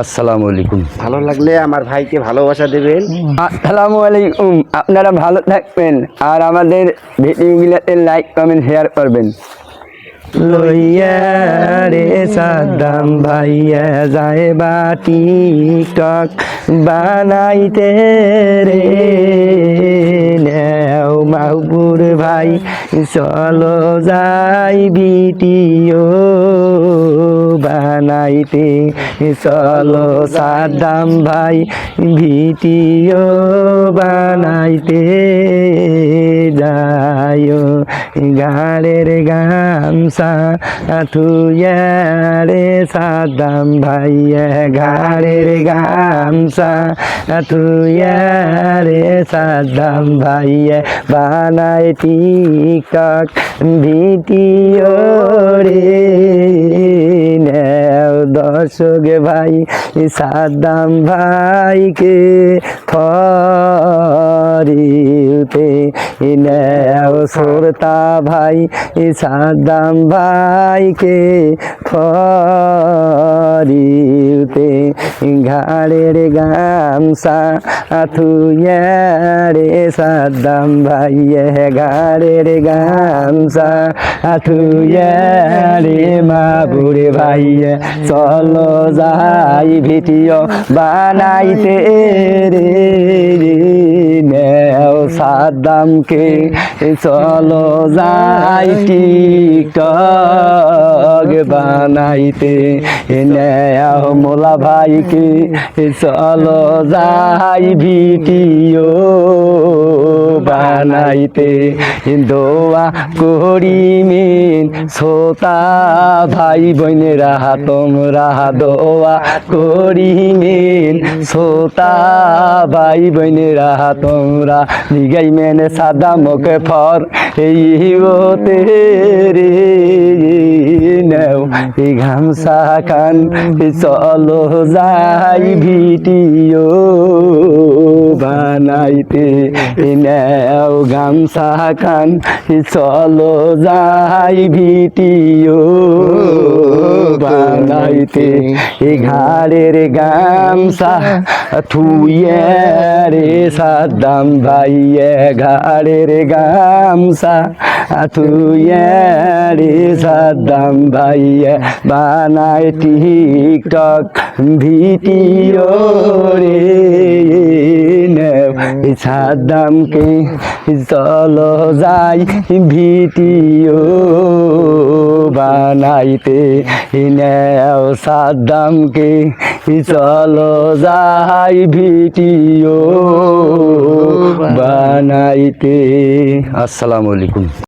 আসসালামু আলাইকুম। ভালো লাগলে আমার ভাইকে ভালোবাসা দেবেন। আসসালামু আলাইকুম আপনারা ভালো থাকবেন আর আমাদের ভিডিওগুলোতে লাইক কমেন্ট শেয়ার করবেন। লইয়া রে সাদ্দাম ভাইয়া যায় বা টিকটক বানাইতে রে। ভাই চলো যাই ভিডিও বানাইতে। চলো সাদাম ভাই ভিডিও বানাইতে যায় গাড়ের গামসা থুয়া রে সাদ্দাম ভাইয়া। গাড়ের গামসা থুয়া রে সাদ্দাম ভাইয়া। বানাই টিকটক ভিডিও রে। দর্শক ভাই, সাদ্দাম ভাইকে ফরিতে নেও সুরতা ভাই, সাদ্দাম ভাইকে ফরিতে ঘাড়ের গামসা থুয়া রে সাদ্দাম ভাইয়ে ঘাড়ের গামসা থুয়া রে মা বুড়ে ভাইয়ে চলো যাই ভিডিও বানাইতে রে। সাদ্দামকে চলো যাই টিকটক বানাইতে নেও মোলা ভাইকে চলো যাই ভিডিও বানাইতে। দোয়া করিমিন শ্রোতা ভাই বোনেরা, তোমরা দোয়া করিমিন শ্রোতা ভাই বোনেরা, তোমরা নিগাই মেনে সাদা মুখে ফর এই ওতে রে। গামছা খান চলো যাই ভিডিও বানাইতে। নেও গামছা খান চলো যাই ভিডিও বানাইতে। ঘাড়ের গামছা থুয়ে সাদ্দাম ভাইয়ে ঘাড়ের গামছা থুয়ে রে সাদ্দাম ভাইয়ে বানাই টিকটক ভিডিও রে। সাদ্দামকে চলো যাই ভিডিও বানাইতে নেও সাদ্দামকে চলো যাই ভিডিও বানাইতে। আসসালামু আলাইকুম।